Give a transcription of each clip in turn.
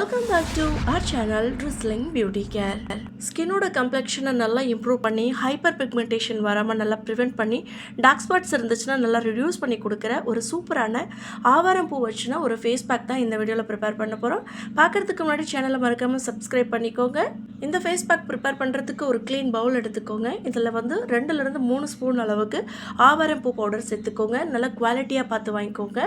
Welcome back to our channel drizzling beauty care ஸ்கின்னோட கம்ப்ளெக்ஷனை நல்லா improve பண்ணி ஹைப்பர் பிக்மெண்டேஷன் வராமல் நல்லா ப்ரிவெண்ட் பண்ணி டார்க் ஸ்பாட்ஸ் இருந்துச்சுன்னா நல்லா ரிடியூஸ் பண்ணி கொடுக்குற ஒரு சூப்பரான ஆவாரம் பூ வச்சுன்னா ஒரு ஃபேஸ் பேக் தான் இந்த வீடியோவில் ப்ரிப்பேர் பண்ண போகிறோம் பார்க்குறதுக்கு முன்னாடி சேனலை மறக்காமல் சப்ஸ்கிரைப் பண்ணிக்கோங்க. இந்த ஃபேஸ் பேக் ப்ரிப்பேர் பண்ணுறதுக்கு ஒரு க்ளீன் பவுல் எடுத்துக்கோங்க. இதில் வந்து ரெண்டுலேருந்து மூணு ஸ்பூன் அளவுக்கு ஆவாரம் பூ பவுடர் சேர்த்துக்கோங்க. நல்லா குவாலிட்டியாக பார்த்து வாங்கிக்கோங்க.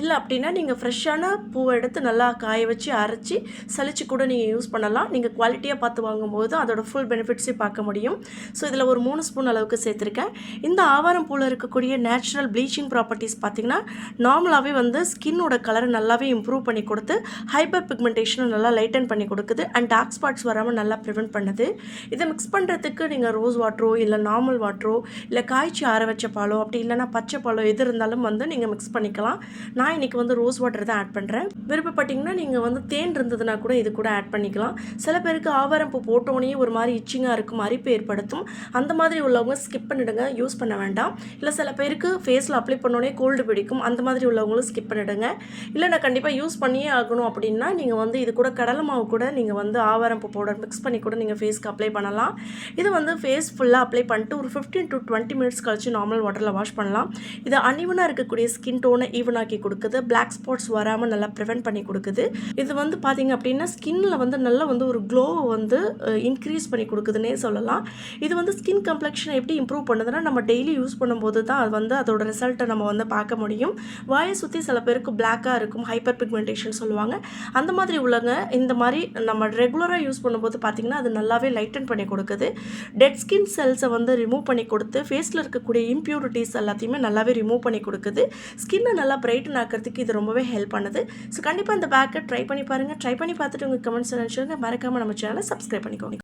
இல்லை அப்படின்னா நீங்கள் ஃப்ரெஷ்ஷான பூவை எடுத்து நல்லா காய வச்சு அரைச்சி சலிச்சு கூட நீங்கள் யூஸ் பண்ணலாம். நீங்கள் குவாலிட்டியாக பார்த்து வாங்கும்போது அதோட ஃபுல் பெனிஃபிட்ஸையும் பார்க்க முடியும். ஸோ இதில் ஒரு மூணு ஸ்பூன் அளவுக்கு சேர்த்துருக்கேன். இந்த ஆவாரம் பூவில் இருக்கக்கூடிய நேச்சுரல் ப்ளீச்சிங் ப்ராப்பர்ட்டிஸ் பார்த்திங்கன்னா நார்மலாகவே வந்து ஸ்கின்னோட கலரை நல்லாவே இம்ப்ரூவ் பண்ணி கொடுத்து ஹைப்பர் பிக்மெண்டேஷனை நல்லா லைட்டன் பண்ணி கொடுக்குது அண்ட் டார்க் ஸ்பாட்ஸ் வராமல் நல்லா ப்ரிவெண்ட் பண்ணுது. இதை மிக்ஸ் பண்ணுறதுக்கு நீங்கள் ரோஸ் வாட்டரோ இல்லை நார்மல் வாட்டரோ இல்லை காய்ச்சி ஆற வச்ச பாலோ அப்படி இல்லைனா பச்சை பாலோ எது இருந்தாலும் வந்து நீங்கள் மிக்ஸ் பண்ணிக்கலாம். நான் இன்றைக்கி வந்து ரோஸ் வாட்டர் தான் ஆட் பண்ணுறேன் விருப்பப்பட்டிங்கன்னா நீங்கள் வந்து தேன் இருந்ததுன்னா கூட இது கூட ஆட் பண்ணிக்கலாம். சில பேருக்கு ஆவாரம் பூ போட்டோன்னே ஒரு மாதிரி இச்சிங்காக இருக்கும் அரிப்பு ஏற்படுத்தும். அந்த மாதிரி உள்ளவங்க ஸ்கிப் பண்ணிடுங்க யூஸ் பண்ண வேண்டாம். இல்லை சில பேருக்கு ஃபேஸில் அப்ளை பண்ணோடனே கோல்டு பிடிக்கும். அந்த மாதிரி உள்ளவங்களும் ஸ்கிப் பண்ணிடுங்க. இல்லை நான் கண்டிப்பாக யூஸ் பண்ணியே ஆகணும் அப்படின்னா நீங்கள் வந்து இது கூட கடலை மாவு கூட நீங்கள் வந்து ஆவாரம் பூ பவுடர் மிக்ஸ் பண்ணி கூட நீங்கள் ஃபேஸ்க்கு அப்ளை பண்ணலாம். இது வந்து ஃபேஸ் ஃபுல்லாக அப்ளை பண்ணிட்டு ஒரு ஃபிஃப்டீன் டு டுவெண்ட்டி மினிட்ஸ் கழிச்சு நார்மல் வாட்டரில் வாஷ் பண்ணலாம். இது அனிவனாக இருக்கக்கூடிய ஸ்கின் டோனை ஈவனாக்கி கொடுக்குது. பிளாக் ஸ்பாட்ஸ் வராமல் நல்லா ப்ரிவெண்ட் பண்ணி கொடுக்குது. இது வந்து பார்த்தீங்க அப்படின்னா ஸ்கின்னில் வந்து நல்லா வந்து ஒரு க்ளோவை வந்து இன்க்ரீஸ் பண்ணி கொடுக்குதுன்னே சொல்லலாம். இது வந்து ஸ்கின் கம்ப்ளெக்ஷனை எப்படி இம்ப்ரூவ் பண்ணுதுன்னா நம்ம டெய்லி யூஸ் பண்ணும்போது தான் அது வந்து அதோட ரிசல்ட்டை நம்ம வந்து பார்க்க முடியும். வாயை சுற்றி சில பேருக்கு பிளாக்காக இருக்கும் ஹைப்பர் பிக்மெண்டேஷன் சொல்லுவாங்க. அந்த மாதிரி உள்ளவங்க இந்த மாதிரி நம்ம ரெகுலராக யூஸ் பண்ணும்போது பார்த்திங்கன்னா அது நல்லாவே லைட்டன் பண்ணி கொடுக்குது. டெட் ஸ்கின் செல்ஸை வந்து ரிமூவ் பண்ணி கொடுத்து ஃபேஸில் இருக்கக்கூடிய இம்ப்யூரிட்டிஸ் எல்லாத்தையுமே நல்லாவே ரிமூவ் பண்ணி கொடுக்குது. ஸ்கின்னை நல்லா பிரைட்டன் ஆக்கிறதுக்கு இது ரொம்பவே ஹெல்ப் பண்ணுது. ஸோ கண்டிப்பாக இந்த பேக்கை ட்ரை பண்ணி பாருங்கள் ட்ரை பண்ணி பார்த்துட்டு உங்கள் கமெண்ட்ஸ் நினச்சிருங்க மறக்காமல் நம்ம சேனலை சப்ஸ்கிரைப் பண்ணிக்கோங்க.